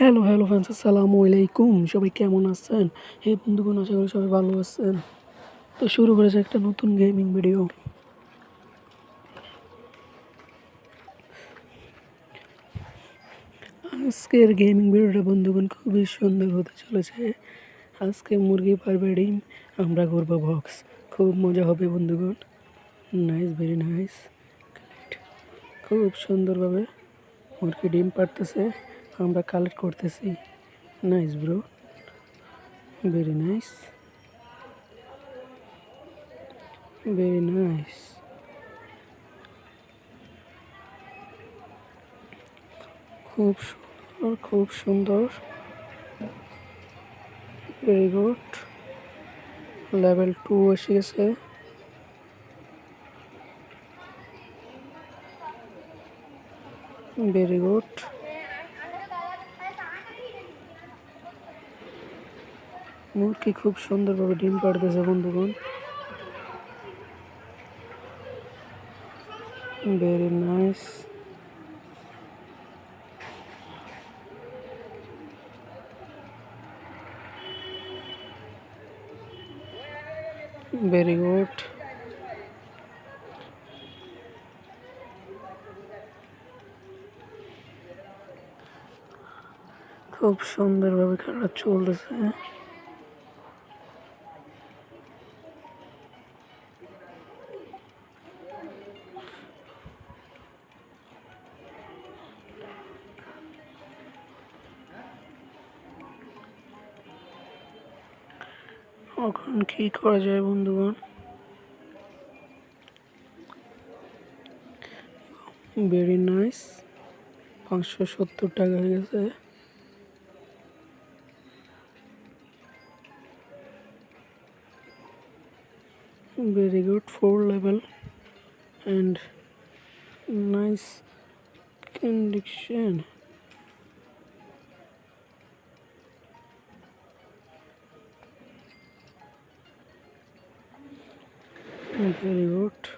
Hello hello friends আসসালামু আলাইকুম সবাই কেমন আছেন? হে বন্ধুগণ, আশা করি সবাই ভালো আছেন। তো শুরু করেছে একটা নতুন গেমিং ভিডিও আজকের গেমিং ভিডিওটা বন্ধুগণ, খুবই সুন্দর হতে চলেছে। আজকে মুরগি পারবে ডিম, আমরা করব বক্স খুব মজা হবে, বন্ধুগণ। নাইস ভেরি নাইস খুব সুন্দরভাবে মুরগি ডিম পারতেছে। আমরা কালেক্ট করতেছি। Nice bro very nice very nice খুব সুন্দর খুব সুন্দর। ভেরি গুড লেভেল টু এসে গেছে। ভেরি গুড মুরগি খুব সুন্দরভাবে ডিম পাড়তেছে বন্ধুগণ। ভেরি নাইস ভেরি গুড খুব সুন্দরভাবে খেলা চলতেছে। এখন কি করা যায়, বন্ধুগণ? ভেরি নাইস পাঁচশো সত্তর টাকা হয়ে গেছে। Very good four level and nice condition infuriates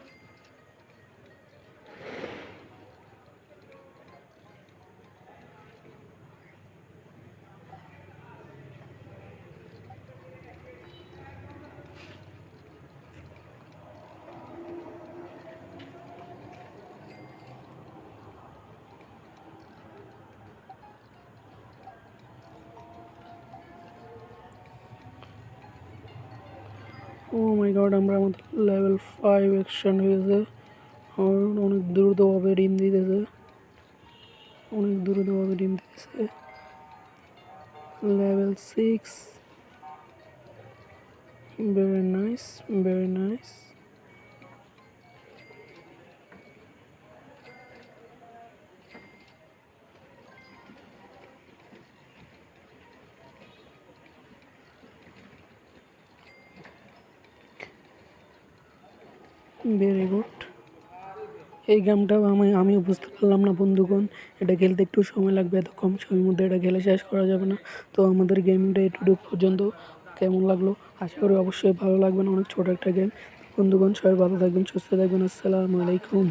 oh my god আমরা আমাদের লেভেল ফাইভ অ্যাকশন হয়েছে। আর অনেক দ্রুতভাবে ডিম দিতেছে। অনেক দ্রুতভাবে ডিম দিতেছে। Level six very nice very nice very good এই গেমটাও আমি আমিও বুঝতে পারলাম না, বন্ধুগণ। এটা খেলতে একটু সময় লাগবে এত কম সময়ের মধ্যে এটা খেলে শেষ করা যাবে না। তো আমাদের গেমিংটা এটুকু পর্যন্ত কেমন লাগল? আশা করি অবশ্যই ভালো লাগবে না, অনেক ছোটো একটা গেম। বন্ধুগণ, সবাই ভালো থাকবেন, সুস্থ থাকবেন। আসসালামু আলাইকুম।